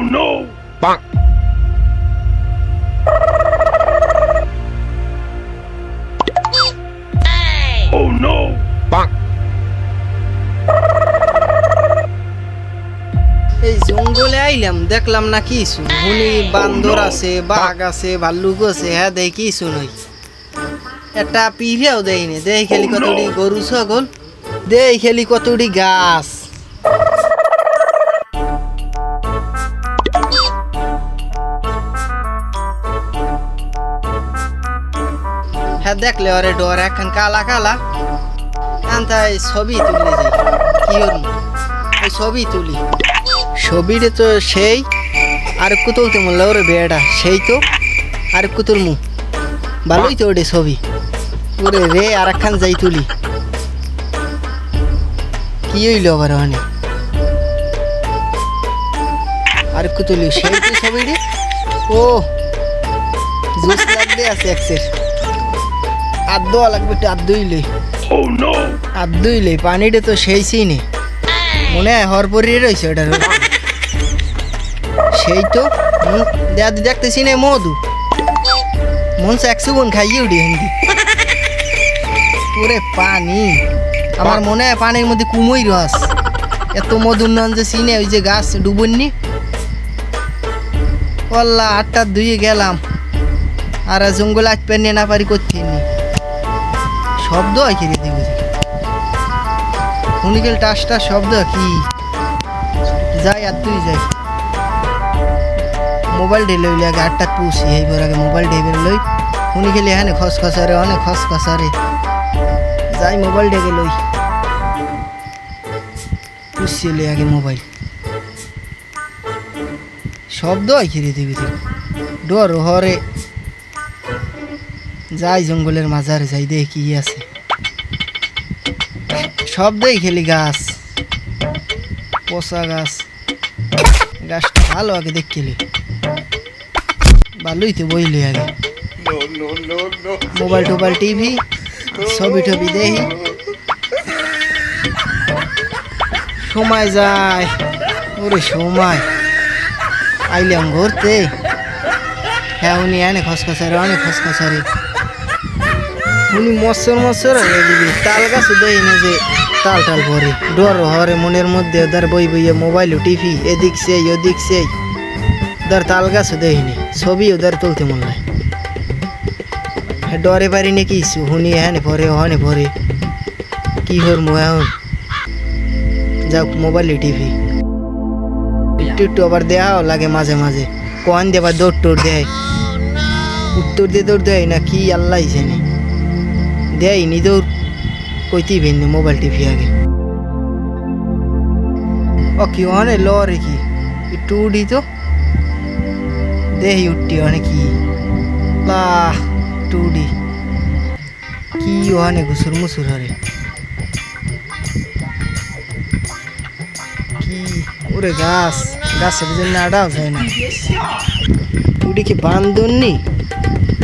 Oh no! Bonk. Oh no! Bonk. এই জঙ্গলে আইলাম দেখলাম না কিছু হুনি বান্দর আছে বাঘ আছে ভাল্লুক আছে হ্যাঁ দেই কিছু নই একটা পিড়েও দেয়নি দেই খেলি কতটি গরু ছাগল দেই খেলি কতটি গাছ দেখলে ওরে ডর এখন কালা কালা। আনতাই ছবি তুলে যাই কি ছবি তুলি। ছবিটা তো সেই, আর একটু তুলতে মূল্য ওরে বেড়া, সেই তো, আর কুতুল তুলমু ভালোই তো ওটা ছবি। ওরে রে, আর একখান যাই তুলি। কি হইল আবার অনেক আর একটু তুলি সেই তো ছবিটি? ও জুস লাগবে আছে এক্সের আদ্য লাগবে একটু আদ্যইলে Oh no! আদ্যইলে পানিটা তো সেই সিনে মনে হয় হরপরি রয়েছে ওটার সেই তো দেখ দেখতেছি না মধু। মন একশো গুণ খাইয়ে উঠি হিন্দি পুরে পানি। আমার মনে হয় পানির মধ্যে কুমই রস। এত মধুর নন যে সিনে ওই যে গাছ ডুবননি। ওল্লা আটটা ধুয়ে গেলাম। আর জঙ্গল আজ পেনে না পারি করতে নি শব্দ হয় কি রে দেখি হুনিকেল টাসটা শব্দ কি? যাই আর তুই যাই। মোবাইল ডে লইলে আগে আটটা পুষি এইবার আগে মোবাইল বের লই। হুনি গেলে হ্যাঁ খস খসারে অনেক খস খসারে যাই মোবাইল ডেকে লই। পুষিলে আগে মোবাইল। শব্দ হয় রে দিবি ডর হরে। যাই জঙ্গলের মাঝারে যাই দেখি কি আছে। শব্দই খেলি গাছ। পচা গাছ। গাছটা ভালো আগে দেখলি ভালোই তো বইলি আগে। মোবাইল টোবাইল টিভি ছবি টবি দেখি সময় যায়। ওরে সময়। আইলাম ঘুরতে। হ্যাঁ উনি এনে খসখসারে অনেক খসখসারে উনি মৎসর মৎসর তাল গাছ দেয় না যে তাল টাল ভরে। ডর হরে মনের মধ্যে ওদের বই বইয়ে মোবাইল, টিভি, এদিক সেই, ওদিক সেই। ওদের তাল গাছ দেয়নি ছবি ওদের তুলতে মন হয় ডরে পারি নাকি হুনি হ্যাঁ ভরে হনে ভরে। কি হর মো এখন? যাক মোবাইলে, টিভি। একটু একটু আবার দেওয়াও লাগে মাঝে মাঝে। কন দেবার দৌড় টোড় দেয়। উত্তর দিয়ে দৌড় দেয় না কি আল্লাহ জানে। দেয় নি দৌড়। কইতেই ভিন্ন মোবাইল টিভি আগে ও কি, অনে ল রে কি? একটু উঠি তো? দেহি উঠটি অনেক কি? একটু উঠি কি অনেক ঘুসুর মুসুর হরে। কি, ওরে গাছ, গাছের জন্য আডাও যায় না। উড়ি কি বান্দর নি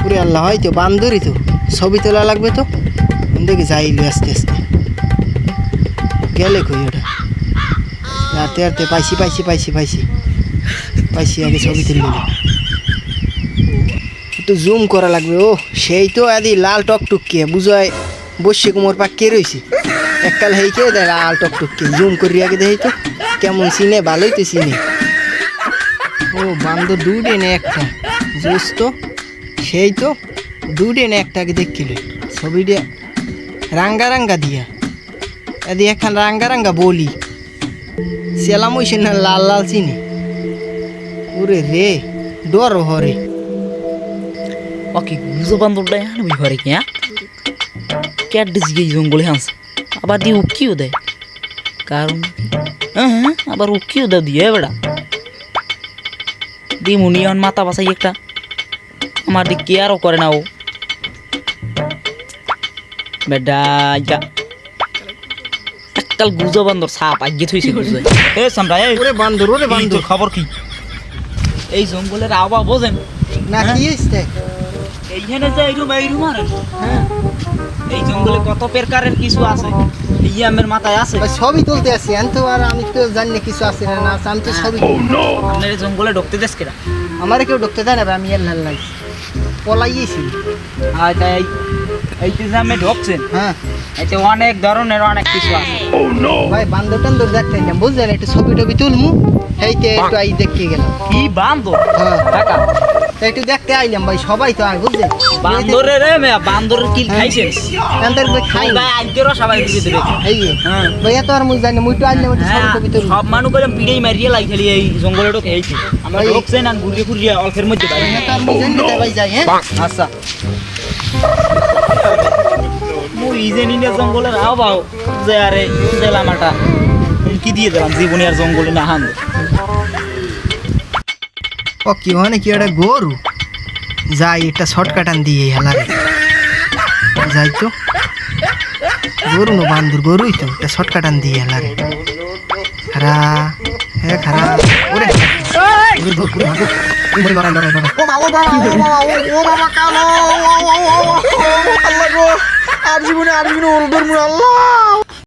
ওরে আল্লাহ, হয় তো বান্দরই তো। ছবি তোলা লাগবে তো? দেখি যাইলি আস্তে আস্তে গেলে কই ওটা হাতে হাতে পাইছি পাইছি পাইছি পাইছি পাইছি আগে ছবি তুলবে একটু জুম করা লাগবে ও সেই তো আদি লাল টকটুককে বুঝায় বসে কুমোর পাক্কে রয়েছে এককাল হেইকে লাল টকটুককে জুম করি আগে দেখি তো কেমন চিনে ভালোই তো চিনে ও বান্দর দুটে নে একটা জুস তো সেই তো দুটে নে একটা আগে দেখিল ছবিটা রাঙ্গা রাঙ্গা দিয়া। এদি এখন রাঙ্গা রাঙ্গা বলি। সেলাম হইছে না লাল লাল চিনি? ওরে রে, ডর হরে। ওকে গুজো এখন ওই ঘরে কি হ্যাঁ? ক্যাট ডিসগে জঙ্গলে হাঁস আবার দিয়ে উকিও দেয়। কারণ? হ্যাঁ হ্যাঁ আবার উকিও দেয় দিয়ে বেড়া। দিয়ে মুনি মাথা বাসাই একটা। আমার দিক কেয়ারও করে না ও। বেডা যা গুজো বান্দর সাপ আগে থইছে গুজো এ সামরা ওরে বান্দর ওরে বান্দর। খবর কি? এই জঙ্গলের আওয়া বোঝেন? না কি হইছে? এইখানে যে এইরুম এইরুম আর। হ্যাঁ। এই জঙ্গলে কত প্রকারের কিছু আছে? ইয়ামের মাথায় আছে? ভাই সবই তুলতে আসি। আমি তো আর আমি তো জানি না কিছু আছে না না আমি তো সবই Oh আপনার এই জঙ্গলে ঢুকতে দেশ কেনা আমার কেউ ঢুকতে দেয় না আমি এর লাল লাগছি পলাইয়েছি আর তাই এইতে যে ঢুকছেন? হ্যাঁ। এতে অনেক ধরনের অনেক কিছু আছে। Oh! ভাই বান্দর টান্দর দেখতে না বুঝলেন? একটু ছবি টবি তুলমু একটু আই দেখতে গেলাম। কি বান্দর? হ্যাঁ। তা একটু দেখতে আইলাম ভাই সবাই তো আর বুঝলেন? বান্দরের রে মেয়া বান্দরের কিল খাইছেন বান্দর ভাই খাই। ভাই আজকেরও সবাই দিকে দেবে। এই হ্যাঁ। ভাই এত আর মুই জানি মুই তো আইলাম একটু ছবি টবি তুলমু। সব মানুষ করে পিড়েই মারিয়ে লাই খালি এই জঙ্গলে ঢোকে এইছে আমরা ভাই- ঢুকছেন আর ঘুরিয়ে মধ্যে বাইরে এত মুই জানি ভাই যাই হ্যাঁ? আচ্ছা। মুই ইজেনি নে জঙ্গলের আও যে আরে দিলাম একটা কি দিয়ে দিলাম জীবনে আর জঙ্গলে না হান ও কি মানে কি একটা গরু যাই এটা শর্টকাটান দিয়ে হেলারে যাই তো গরু না বান্দুর গরুই তো এটা শর্টকাটান দিয়ে হেলারে খারা হ্যাঁ খারা ওরে। ও বাবা, ও বাবা, ও বাবা, ও- ও বাবা, কালো, আল্লাহ গো, আর জীবনে আর জীবনে ওর ধর্ম আল্লাহ